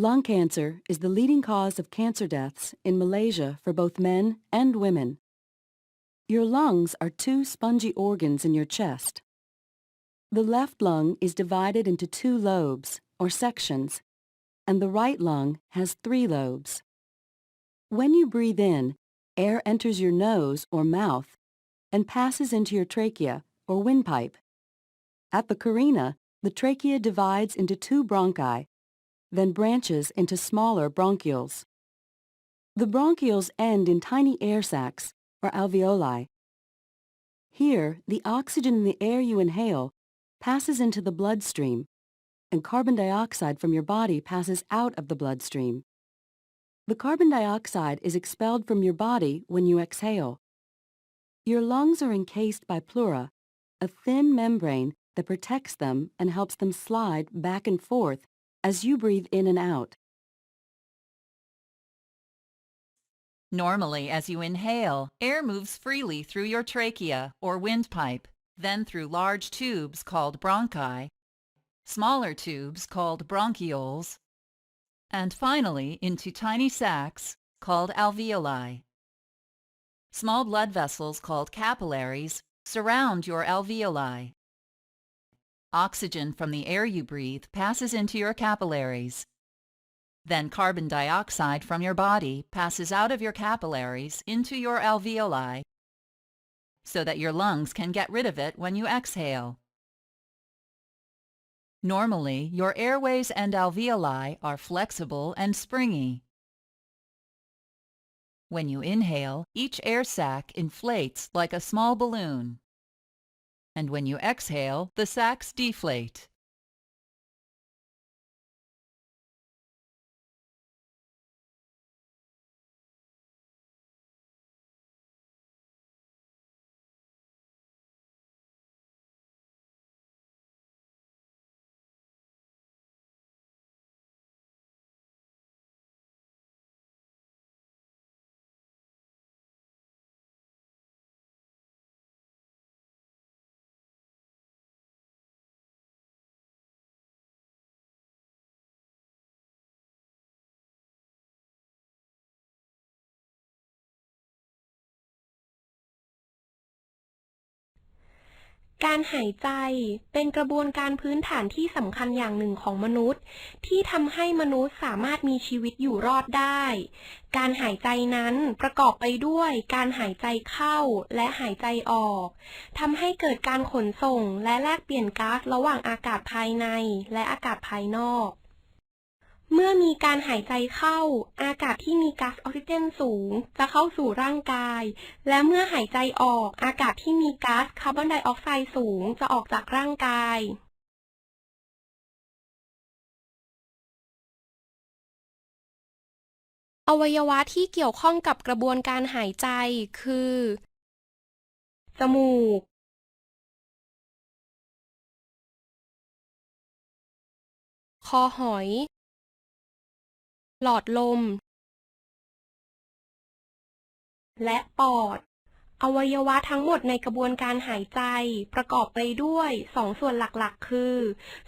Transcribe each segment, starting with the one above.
Lung cancer is the leading cause of cancer deaths in Malaysia for both men and women. Your lungs are two spongy organs in your chest. The left lung is divided into two lobes, or sections, and the right lung has three lobes. When you breathe in, air enters your nose or mouth and passes into your trachea or windpipe. At the carina, the trachea divides into two bronchi, then branches into smaller bronchioles. The bronchioles end in tiny air sacs, or alveoli. Here, the oxygen in the air you inhale passes into the bloodstream, and carbon dioxide from your body passes out of the bloodstream. The carbon dioxide is expelled from your body when you exhale. Your lungs are encased by pleura, a thin membrane that protects them and helps them slide back and forth as you breathe in and out. Normally, as you inhale, air moves freely through your trachea or windpipe, then through large tubes called bronchi, smaller tubes called bronchioles, and finally into tiny sacs called alveoli. Small blood vessels called capillaries surround your alveoli. Oxygen from the air you breathe passes into your capillaries. Then carbon dioxide from your body passes out of your capillaries into your alveoli so that your lungs can get rid of it when you exhale. Normally, your airways and alveoli are flexible and springy. When you inhale, each air sac inflates like a small balloon. And when you exhale, the sacs deflate. " การหายใจเป็นกระบวนการพื้นฐานที่สำคัญอย่างหนึ่งของมนุษย์ ที่ทำให้มนุษย์สามารถมีชีวิตอยู่รอดได้ การหายใจนั้นประกอบไปด้วยการหายใจเข้าและหายใจออกทำให้เกิดการขนส่งและแลกเปลี่ยนก๊าซระหว่างอากาศภายในและอากาศภายนอก เมื่อมีการหายใจเข้า อากาศที่มีก๊าซออกซิเจนสูง จะเข้าสู่ร่างกาย และเมื่อหายใจออก อากาศที่มีก๊าซคาร์บอนไดออกไซด์สูงจะออกจากร่างกายอวัยวะที่เกี่ยวข้องกับกระบวนการหายใจคือ จมูก คอหอย หลอดลม และปอด อวัยวะทั้งหมดในกระบวนการหายใจ ประกอบไปด้วยสองส่วนหลักๆ คือ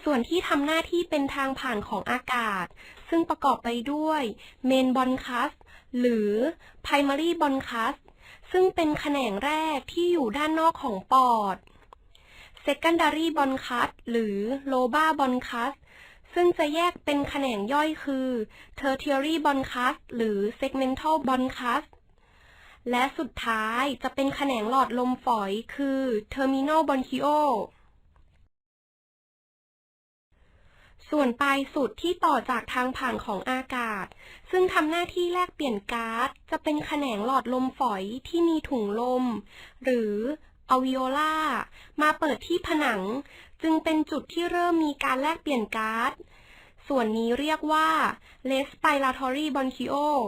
ส่วนที่ทำหน้าที่เป็นทางผ่านของอากาศ ซึ่งประกอบไปด้วยเมนบอนคัสหรือ primary bronchus ซึ่งเป็นแขนงแรกที่อยู่ด้านนอกของปอด secondary bronchus หรือ lobar bronchus ซึ่งจะแยกเป็นแขนงย่อยคือ tertiary bronchus หรือ segmental bronchus และสุดท้ายจะเป็นแขนงหลอดลมฝอยคือ terminal bronchiole ส่วนปลายสุดที่ต่อจากทางผ่านของอากาศ ซึ่งทำหน้าที่แลกเปลี่ยนก๊าซจะเป็นแขนงหลอดลมฝอยที่มีถุงลม หรือ alveola มาเปิดที่ผนัง จึงเป็นจุดที่เริ่มมีการแลกเปลี่ยนก๊าซ ส่วนนี้เรียกว่า respiratory bronchiole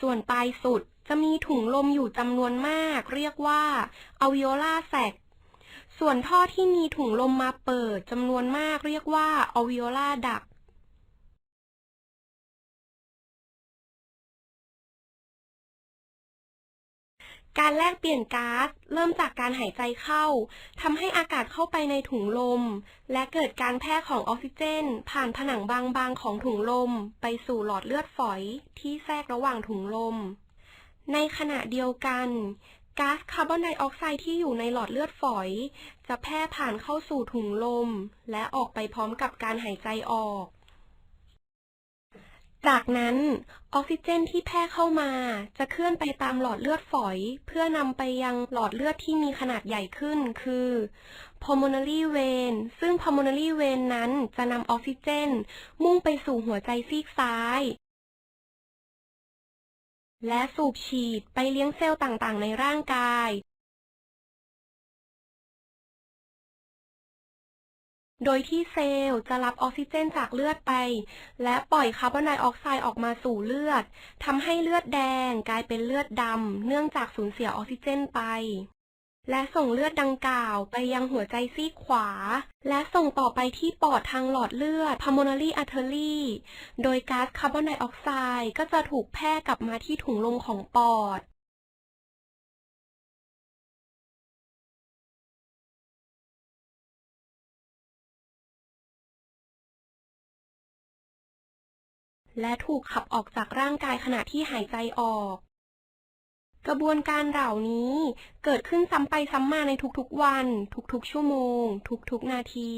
ส่วนปลายสุดจะมีถุงลมอยู่จำนวนมาก เรียกว่า alveolar sac ส่วนท่อที่มีถุงลมมาเปิดจำนวนมาก เรียกว่า alveolar duct การแลกเปลี่ยนก๊าซเริ่มจากการหายใจเข้าทำให้อากาศเข้าไปในถุงลม และเกิดการแพร่ของออกซิเจน ผ่านผนังบางๆของถุงลม ไปสู่หลอดเลือดฝอยที่แทรกระหว่างถุงลม ในขณะเดียวกันก๊าซคาร์บอนไดออกไซด์ที่อยู่ในหลอดเลือดฝอย จะแพร่ผ่านเข้าสู่ถุงลม และออกไปพร้อมกับการหายใจออก จากนั้นออกซิเจนที่แพร่เข้ามา จะเคลื่อนไปตามหลอดเลือดฝอย เพื่อนำไปยังหลอดเลือดที่มีขนาดใหญ่ขึ้น คือ pulmonary vein ซึ่ง pulmonary vein นั้นจะนำออกซิเจน มุ่งไปสู่หัวใจซีกซ้าย และสูบฉีดไปเลี้ยงเซลล์ต่างๆ ในร่างกาย โดยที่เซลล์จะรับออกซิเจนจากเลือดไป และปล่อยคาร์บอนไดออกไซด์ออกมาสู่เลือดทำให้เลือดแดงกลายเป็นเลือดดำเนื่องจากสูญเสียออกซิเจนไป และส่งเลือดดังกล่าวไปยังหัวใจซีกขวา และส่งต่อไปที่ปอดทางหลอดเลือด pulmonary artery โดยก๊าซคาร์บอนไดออกไซด์ก็จะถูกแพร่กลับมาที่ถุงลมของปอด และถูกขับออกจากร่างกายขณะที่หายใจออก กระบวนการเหล่านี้เกิดขึ้นซ้ำไปซ้ำมาในทุกๆวัน ทุกๆชั่วโมง ทุกๆนาที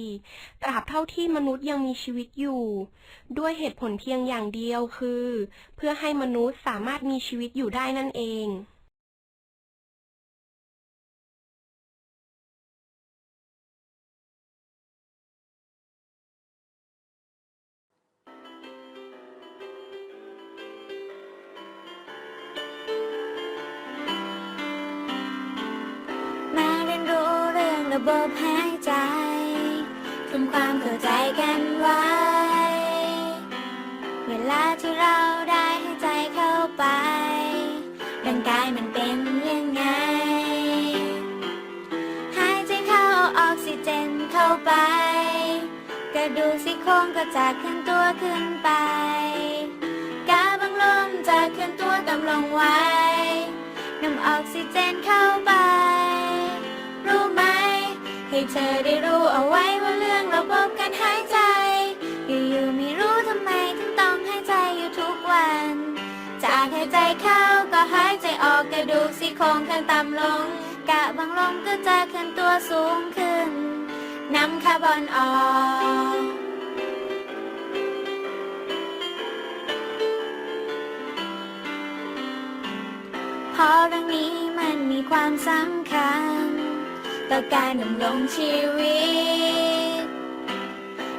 ตราบเท่าที่มนุษย์ยังมีชีวิตอยู่ ด้วยเหตุผลเพียงอย่างเดียวคือ เพื่อให้มนุษย์สามารถมีชีวิตอยู่ได้นั่นเอง ระบบหายใจทำความเข้าใจกันไว้ เวลาที่เราได้ให้ใจเข้าไปร่างกายมันเป็นยังไง หายใจเข้าออกซิเจนเข้าไป กระดูกซี่โครงก็จะเคลื่อนตัวขึ้นไปกาบังลมจะเคลื่อนตัวต่ำลงไว้นำออกซิเจนเข้าไป ให้เธอได้รู้เอาไว้ว่าเรื่องระบบการหายใจ อยู่ๆไม่รู้ทำไมถึงต้องหายใจอยู่ทุกวัน จากหายใจเข้าก็หายใจออกกระดูกซี่โครงเคลื่อนต่ำลง กะบังลมก็จะเคลื่อนตัวสูงขึ้นนำคาร์บอนออกเพราะเรื่องนี้มันมีความสำคัญ ต่อการดำรงชีวิต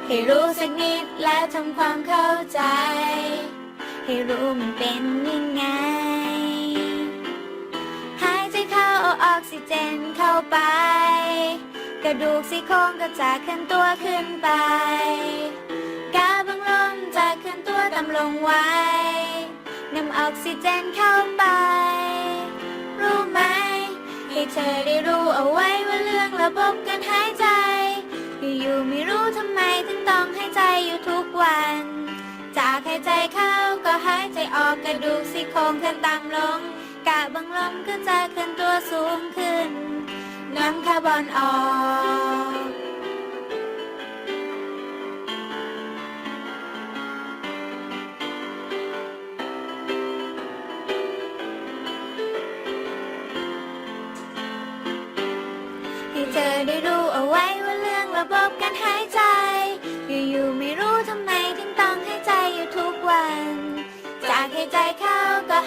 ให้รู้สักนิดแล้วทำความเข้าใจ ให้รู้มันเป็นยังไง หายใจเข้าเอาออกซิเจนเข้าไป กระดูกซี่โครงก็จะเคลื่อนตัวขึ้นไปกาบังลมจะเคลื่อนตัวต่ำลงไว้นำออกซิเจนเข้าไป ให้เธอได้รู้เอาไว้ว่าเรื่องระบบการหายใจ อยู่ๆไม่รู้ทำไมถึงต้องหายใจอยู่ทุกวัน จากหายใจเข้าก็หายใจออกกระดูกซี่โครงเคลื่อนต่ำลงกะบังลมก็จะเคลื่อนตัวสูงขึ้น น้ำคาร์บอนออก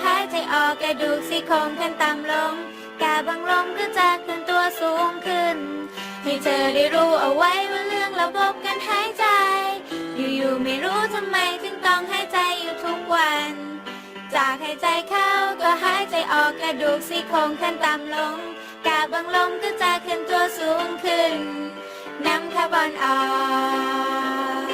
หายใจออกกระดูกซี่โครงเคลื่อนต่ำลง กาบังลมก็จะเคลื่อนตัวสูงขึ้น ให้เธอได้รู้เอาไว้ว่าเรื่องระบบการหายใจ อยู่ๆไม่รู้ทำไมถึงต้องหายใจอยู่ทุกวัน จากหายใจเข้าก็หายใจออกกระดูกซี่โครงเคลื่อนต่ำลง กาบังลมก็จะเคลื่อนตัวสูงขึ้นนำคาร์บอนออก